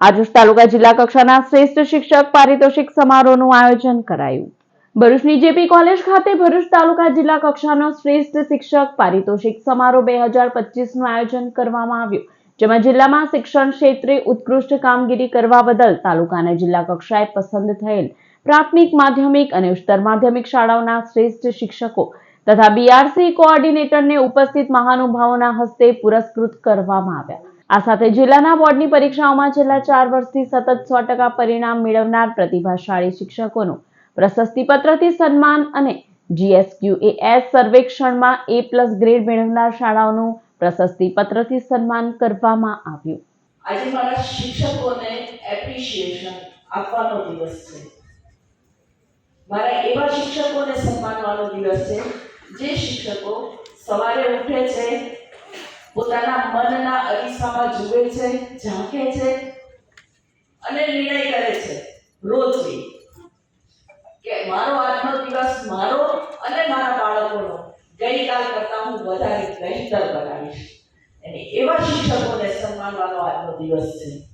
આજરોજ તાલુકા જિલ્લા કક્ષાના શ્રેષ્ઠ શિક્ષક પારિતોષિક સમારોહનું આયોજન કરાયું. ભરૂચની જેપી કોલેજ ખાતે ભરૂચ તાલુકા જિલ્લા કક્ષાનો શ્રેષ્ઠ શિક્ષક પારિતોષિક સમારોહ બે હજાર પચીસનું આયોજન કરવામાં આવ્યું, જેમાં જિલ્લામાં શિક્ષણ ક્ષેત્રે ઉત્કૃષ્ટ કામગીરી કરવા બદલ તાલુકા અને જિલ્લા કક્ષાએ પસંદ થયેલ પ્રાથમિક, માધ્યમિક અને ઉચ્ચતર માધ્યમિક શાળાઓના શ્રેષ્ઠ શિક્ષકો તથા બીઆરસી કોઓર્ડિનેટરને ઉપસ્થિત મહાનુભાવોના હસ્તે પુરસ્કૃત કરવામાં આવ્યા. આ સાથે જિલ્લાના બોર્ડની પરીક્ષાઓમાં છેલ્લા ચાર વર્ષથી સતત સો ટકા પરિણામ મેળવનાર પ્રતિભાશાળી શિક્ષકોનું પ્રશસ્તિપત્રથી સન્માન અને જીએસક્યુએએસ સર્વેક્ષણમાં એ પ્લસ ગ્રેડ મેળવનાર શાળાઓનું પ્રશસ્તિપત્રથી સન્માન કરવામાં આવ્યું. આજે મારા શિક્ષકોને એપ્રિશિએશન આપવાનો દિવસ છે. મારા એવા શિક્ષકોને સન્માનવાનો દિવસ છે, જે શિક્ષકો સવારે ઉઠે છે પોતાના મનના અરીસામાં જુએ છે ઝાંકે છે અને નિર્ણય કરે છે રોજથી કે મારો આજનો દિવસ મારો અને મારા બાળકોનો. ગઈકાલ કરતાં હું વધારે બહેતર બનાવીશ. અને એવા શિક્ષકોને સન્માનવાનો આજનો દિવસ છે.